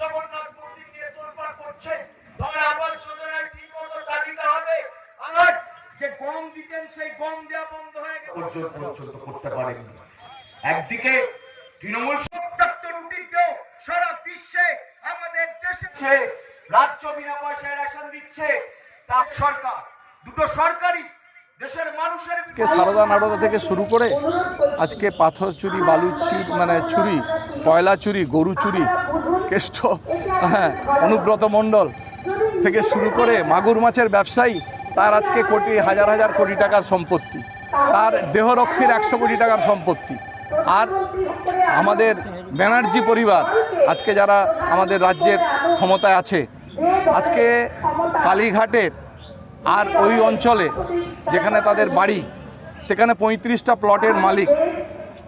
জগন্নাথ মন্দির নিয়ে তোলপাড় করছে। তবে আবার সদনের ঠিক মতো দাঁড়িতে হবে। আর যে গম দিতেন সেই গম দেওয়া বন্ধ হয়ে গেছে পর্যন্ত করতে পারেননি। একদিকে তৃণমূল সত্যাত্তর রুটিতেও সারা বিশ্বে আমাদের দেশে রাজ্য বিনা পয়সায় রেশন দিচ্ছে তার সরকার। দুটো সরকারি দেশের মানুষের আজকে সারদা নাড়দা থেকে শুরু করে আজকে পাথর চুরি বালু চুরি মানে চুরি কয়লা চুরি গরু চুরি কেষ্ট হ্যাঁ অনুব্রত মণ্ডল থেকে শুরু করে মাগুর মাছের ব্যবসায়ী, তার আজকে কোটি, হাজার হাজার কোটি টাকার সম্পত্তি। তার দেহরক্ষীর একশো কোটি টাকার সম্পত্তি। আর আমাদের ব্যানার্জি পরিবার, আজকে যারা আমাদের রাজ্যের ক্ষমতায় আছে, আজকে কালীঘাটের আর ওই অঞ্চলে যেখানে তাদের বাড়ি, সেখানে পঁয়ত্রিশটা প্লটের মালিক।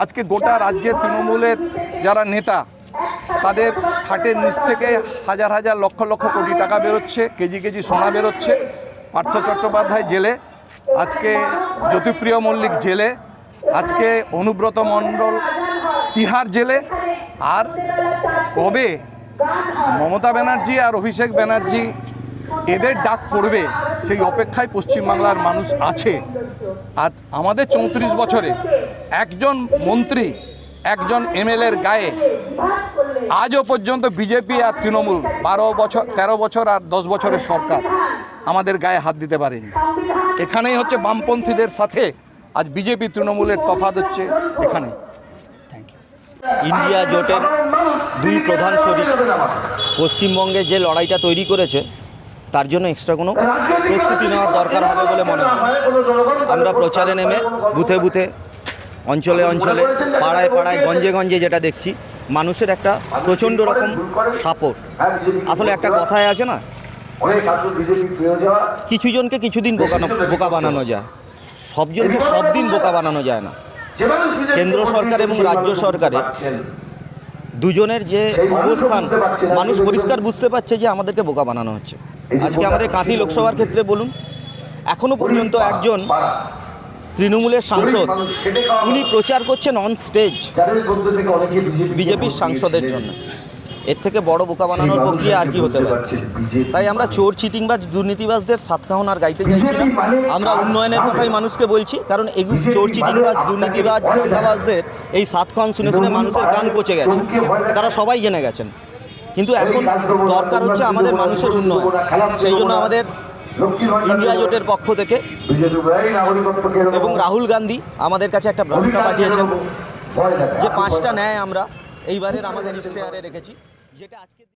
আজকে গোটা রাজ্যের তৃণমূলের যারা নেতা তাদের খাটের নিচ থেকে হাজার হাজার লক্ষ লক্ষ কোটি টাকা বেরোচ্ছে, কেজি কেজি সোনা বেরোচ্ছে। পার্থ চট্টোপাধ্যায় জেলে, আজকে জ্যোতিপ্রিয় মল্লিক জেলে, আজকে অনুব্রত মণ্ডল তিহার জেলে, আর কবে মমতা ব্যানার্জি আর অভিষেক ব্যানার্জি এদের ডাক পড়বে, সেই অপেক্ষায় পশ্চিমবাংলার মানুষ আছে। আর আমাদের চৌত্রিশ বছরে একজন মন্ত্রী, একজন এমএলএর গায়ে আজও পর্যন্ত বিজেপি আর তৃণমূল বারো বছর, তেরো বছর আর দশ বছরের সরকার আমাদের গায়ে হাত দিতে পারেনি। এখানেই হচ্ছে বামপন্থীদের সাথে আজ বিজেপি তৃণমূলের তফাৎ হচ্ছে এখানে। ইন্ডিয়া জোটের দুই প্রধান শরিক পশ্চিমবঙ্গে যে লড়াইটা তৈরি করেছে, তার জন্য এক্সট্রা কোনো প্রস্তুতি নেওয়ার দরকার হবে বলে মনে হয়। আমরা প্রচারে নেমে বুথে বুথে, অঞ্চলে অঞ্চলে, পাড়ায় পাড়ায়, গঞ্জে গঞ্জে যেটা দেখছি মানুষের একটা প্রচণ্ড রকম সাপোর্ট। আসলে একটা কথায় আছে না? কিছু জনকে কিছুদিন বোকা বোকা বানানো যায়। সবজনকে সব দিন বোকা বানানো যায় না। কেন্দ্র সরকার এবং রাজ্য সরকারের দুজনের যে অবস্থান, মানুষ পরিষ্কার বুঝতে পারছে যে আমাদেরকে বোকা বানানো হচ্ছে। আজকে আমাদের কাঁথি লোকসভার ক্ষেত্রে বলুন, এখনও পর্যন্ত একজন তৃণমূলের সাংসদ উনি প্রচার করছেন অন স্টেজ বিজেপির সাংসদের জন্য। এর থেকে বড় বোকা বানানোর প্রক্রিয়া আর কি হতে পারে? তাই আমরা চোর চিটিংবাজ দুর্নীতিবাজদের সাত খাওন আর গাইতে চাইছি না। আমরা উন্নয়নের কথাই মানুষকে বলছি কারণ এগুলো চোর চিটিংবাজ দুর্নীতিবাজ দাঙ্গাবাজদের এই সাত খাওয়ান শুনে শুনে মানুষের কান পচে গেছে। তারা সবাই জেনে গেছেন। কিন্তু এখন দরকার হচ্ছে আমাদের মানুষের উন্নয়ন। সেই জন্য আমাদের ইন্ডিয়া জোটের পক্ষ থেকে এবং রাহুল গান্ধী আমাদের কাছে একটা বার্তা পাঠিয়েছেন। যে পাঁচটা ন্যায় আমরা এইবারের আমাদের ইশতেহারে রেখেছি যেটা আজকে